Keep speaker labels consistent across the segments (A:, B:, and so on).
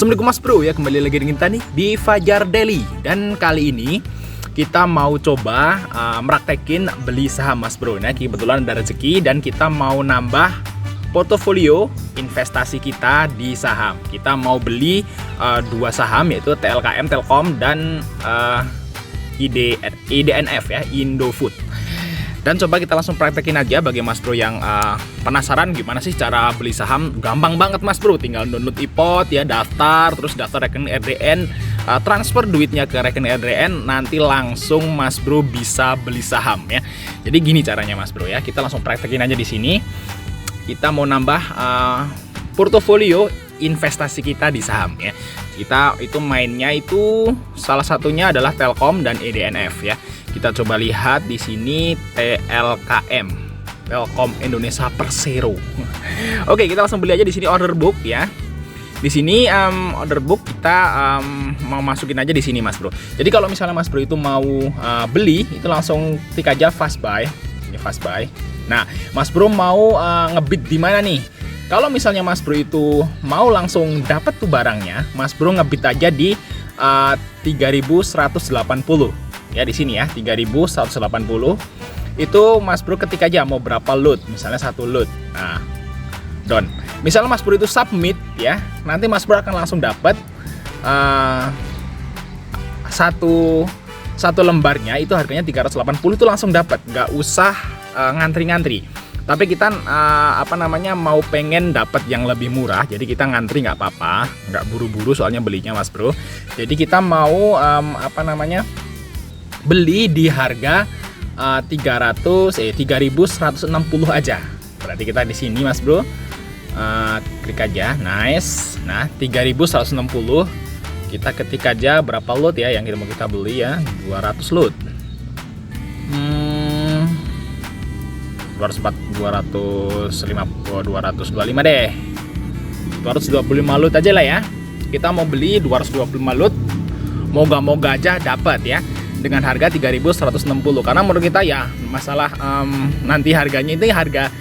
A: Assalamualaikum Mas Bro ya kembali lagi dengan kita nih di Fajar Daily dan kali ini kita mau coba uh, meraktekin beli saham Mas Bro. Nah kebetulan ada rezeki dan kita mau nambah portofolio investasi kita di saham. Kita mau beli uh, dua saham yaitu TLKM Telkom dan uh, ID, IDNF ya Indofood. Dan coba kita langsung praktekin aja bagi Mas Bro yang uh, penasaran gimana sih cara beli saham. Gampang banget Mas Bro, tinggal download iPod ya, daftar, terus daftar rekening RDN, uh, transfer duitnya ke rekening RDN, nanti langsung Mas Bro bisa beli saham ya. Jadi gini caranya Mas Bro ya, kita langsung praktekin aja di sini. Kita mau nambah uh, portofolio investasi kita di saham ya. Kita itu mainnya itu salah satunya adalah Telkom dan EDNF ya. Kita coba lihat di sini TLKM. Telkom Indonesia Persero. Oke, kita langsung beli aja di sini order book ya. Di sini um, order book kita um, mau masukin aja di sini Mas Bro. Jadi kalau misalnya Mas Bro itu mau uh, beli, itu langsung klik aja fast buy. Ini fast buy. Nah, Mas Bro mau uh, ngebit di mana nih? Kalau misalnya Mas Bro itu mau langsung dapat tuh barangnya, Mas Bro ngebit aja di uh, 3180 ya di sini ya 3180 itu Mas Bro ketik aja mau berapa load misalnya satu load. Nah don misalnya Mas Bro itu submit ya nanti Mas Bro akan langsung dapat uh, satu satu lembarnya itu harganya 380 itu langsung dapat nggak usah uh, ngantri-ngantri tapi kita uh, apa namanya mau pengen dapat yang lebih murah jadi kita ngantri nggak apa-apa nggak buru-buru soalnya belinya mas bro jadi kita mau um, apa namanya beli di harga uh, 300 eh 3160 aja. Berarti kita di sini Mas Bro. Uh, klik aja, nice. Nah, 3160 kita ketik aja berapa lot ya yang kita mau kita beli ya 200 lot 204 250 225 deh. 225 lot aja lah ya. Kita mau beli 225 lot moga-moga aja dapat ya dengan harga 3160 karena menurut kita ya masalah um, nanti harganya itu harga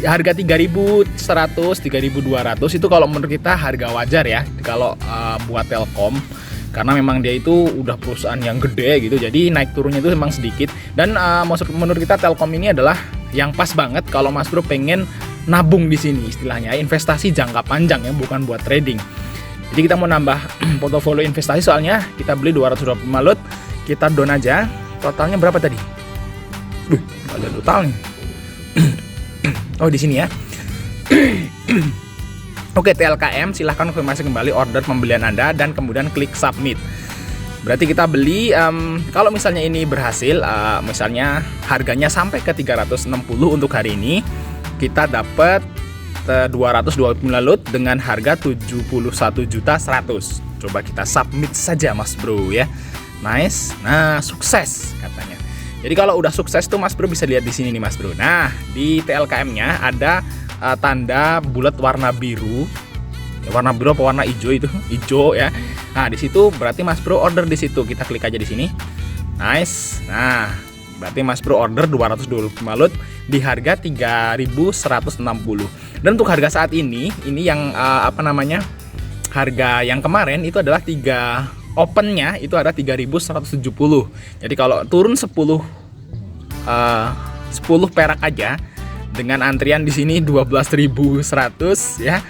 A: harga 3100 3200 itu kalau menurut kita harga wajar ya kalau uh, buat Telkom. Karena memang dia itu udah perusahaan yang gede gitu jadi naik turunnya itu memang sedikit. Dan uh, menurut kita Telkom ini adalah yang pas banget kalau Mas Bro pengen nabung di sini istilahnya investasi jangka panjang ya bukan buat trading. Jadi kita mau nambah portofolio investasi soalnya kita beli 225 lot kita down aja. Totalnya berapa tadi? Duh, ada total nih oh di sini ya. Oke TLKM silahkan konfirmasi kembali order pembelian Anda dan kemudian klik submit Berarti kita beli um, kalau misalnya ini berhasil uh, misalnya harganya sampai ke 360 untuk hari ini kita dapat uh, 225 lot dengan harga 71 juta 100 coba kita submit saja Mas Bro ya Nice. Nah, sukses katanya. Jadi kalau udah sukses tuh Mas Bro bisa lihat di sini nih Mas Bro. Nah, di TLKM-nya ada uh, tanda bulat warna biru. Warna biru apa warna hijau itu? Hijau ya. Nah, di situ berarti Mas Bro order di situ. Kita klik aja di sini. Nice. Nah, berarti Mas Bro order 225 lot di harga 3160. Dan untuk harga saat ini, ini yang uh, apa namanya? Harga yang kemarin itu adalah 3 opennya itu ada 3170 jadi kalau turun 10 uh, 10 perak aja dengan antrian di sini 12.100 ya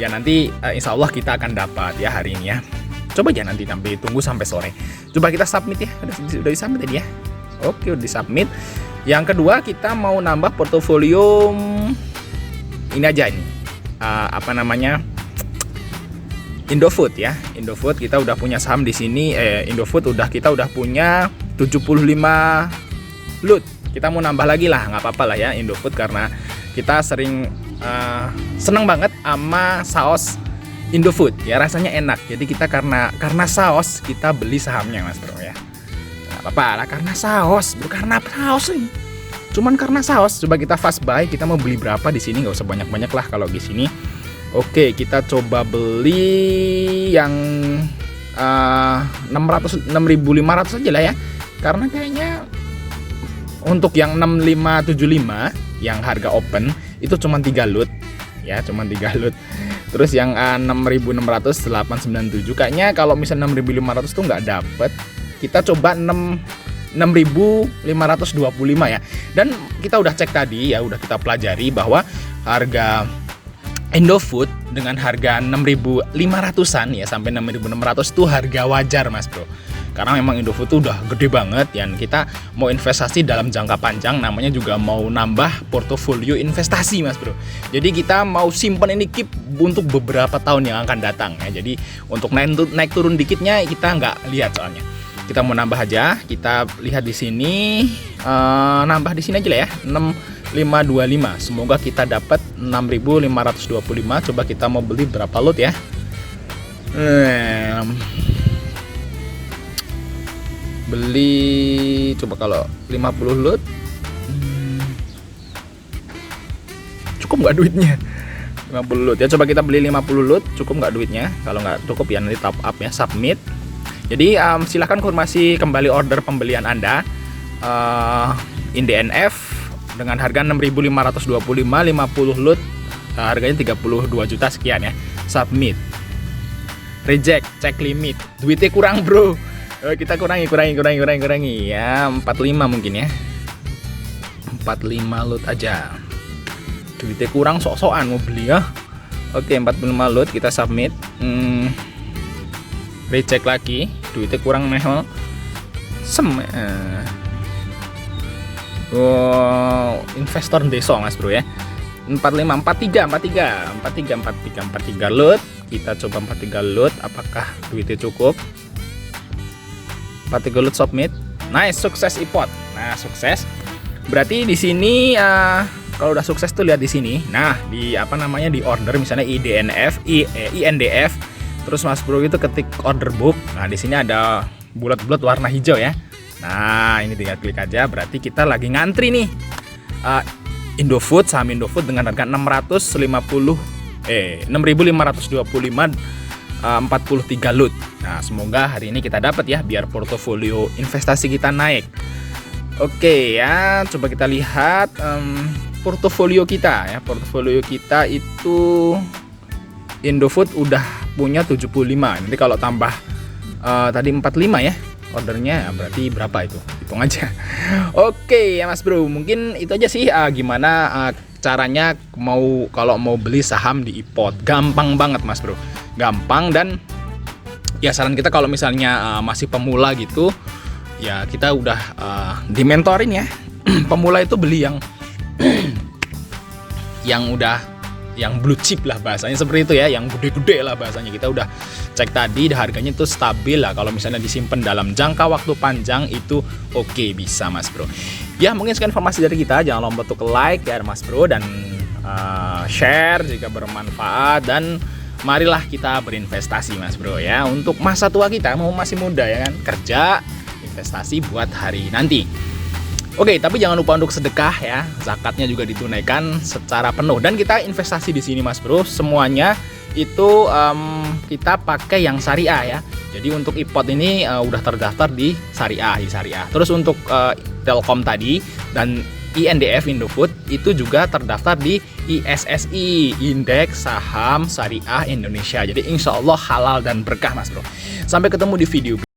A: ya nanti uh, insya Allah kita akan dapat ya hari ini ya coba aja nanti sampai tunggu sampai sore. Coba kita submit ya. Udah, udah di submit tadi ya? Oke udah di submit yang kedua kita mau nambah portofolio hmm, ini aja ini. Uh, apa namanya? Indofood ya. Indofood kita udah punya saham di sini. Eh Indofood udah kita udah punya 75 loot. Kita mau nambah lagi lah, nggak apa-apa lah ya Indofood karena kita sering uh, seneng banget sama saus Indofood ya rasanya enak. Jadi kita karena karena saus kita beli sahamnya Mas Bro ya. Nggak apa-apa lah karena saus, bukan karena saus nih. Cuman karena saus, coba kita fast buy, kita mau beli berapa di sini nggak usah banyak-banyak lah kalau di sini Oke, kita coba beli yang uh, 600 6500 aja lah ya. Karena kayaknya untuk yang 6575 yang harga open itu cuma 3 loot ya, cuma 3 loot. Terus yang uh, 6600 897 kayaknya kalau misalnya 6500 tuh nggak dapet. Kita coba 6 6525 ya. Dan kita udah cek tadi ya, udah kita pelajari bahwa harga Indofood dengan harga 6.500an ya sampai 6.600 itu harga wajar Mas Bro. Karena memang Indofood itu udah gede banget dan kita mau investasi dalam jangka panjang namanya juga mau nambah portofolio investasi Mas Bro. Jadi kita mau simpan ini keep untuk beberapa tahun yang akan datang ya. Jadi untuk naik, naik turun dikitnya kita nggak lihat soalnya. Kita mau nambah aja, kita lihat di sini uh, nambah di sini aja lah ya. 6 525 semoga kita dapat 6525 coba kita mau beli berapa lot ya hmm, beli coba kalau 50 lot hmm, cukup nggak duitnya? 50 lot ya coba kita beli 50 lot cukup nggak duitnya? Kalau nggak cukup ya nanti top up ya submit. Jadi um, silahkan konfirmasi kembali order pembelian anda uh, in DNF dengan harga 6.525 50 loot uh, harganya 32 juta sekian ya. Submit. Reject cek limit. Duitnya kurang bro uh, kita kurangi kurangi kurangi kurangi kurangi. Ya 45 mungkin ya. 45 loot aja. Duitnya kurang sok-sokan mau beli ya. Oke 45 loot kita submit. Hmm, reject lagi. Duitnya kurang mehel. Sem uh, Wow, investor deso mas bro ya. 45 43 43 43 43 43 loot. Kita coba 43 loot apakah duitnya cukup 43 loot submit nice sukses ipot. Nah sukses. Berarti di sini uh, kalau udah sukses tuh lihat di sini. Nah di apa namanya di order misalnya IDNF I, eh, INDF terus mas bro itu ketik order book. Nah di sini ada bulat-bulat warna hijau ya. Nah, ini tinggal klik aja. Berarti kita lagi ngantri nih. Uh, Indofood, saham Indofood dengan harga 650 eh 6525 uh, 43 loot. Nah, semoga hari ini kita dapat ya biar portofolio investasi kita naik. Oke ya, coba kita lihat um, portofolio kita ya. Portofolio kita itu Indofood udah punya 75. Nanti kalau tambah uh, tadi 45 ya ordernya berarti berapa itu hitung aja oke ya mas bro mungkin itu aja sih uh, gimana uh, caranya mau kalau mau beli saham di ipot gampang banget mas bro gampang dan ya saran kita kalau misalnya uh, masih pemula gitu ya kita udah uh, dimentorin ya. Pemula itu beli yang yang udah yang blue chip lah bahasanya seperti itu ya yang gede-gede lah bahasanya. Kita udah cek tadi harganya itu stabil lah. Kalau misalnya disimpan dalam jangka waktu panjang itu oke okay, bisa mas bro. Ya mungkin sekian informasi dari kita. Jangan lupa untuk like ya mas bro. Dan uh, share jika bermanfaat. Dan marilah kita berinvestasi mas bro ya untuk masa tua kita mau masih muda ya kan kerja investasi buat hari nanti Oke, tapi jangan lupa untuk sedekah ya. Zakatnya juga ditunaikan secara penuh dan kita investasi di sini Mas Bro. Semuanya itu um, kita pakai yang syariah ya. Jadi untuk iPod ini uh, udah terdaftar di syariah, di syariah. Terus untuk uh, Telkom tadi dan INDF Indofood itu juga terdaftar di ISSI Indeks Saham Syariah Indonesia. Jadi insya Allah halal dan berkah Mas Bro. Sampai ketemu di video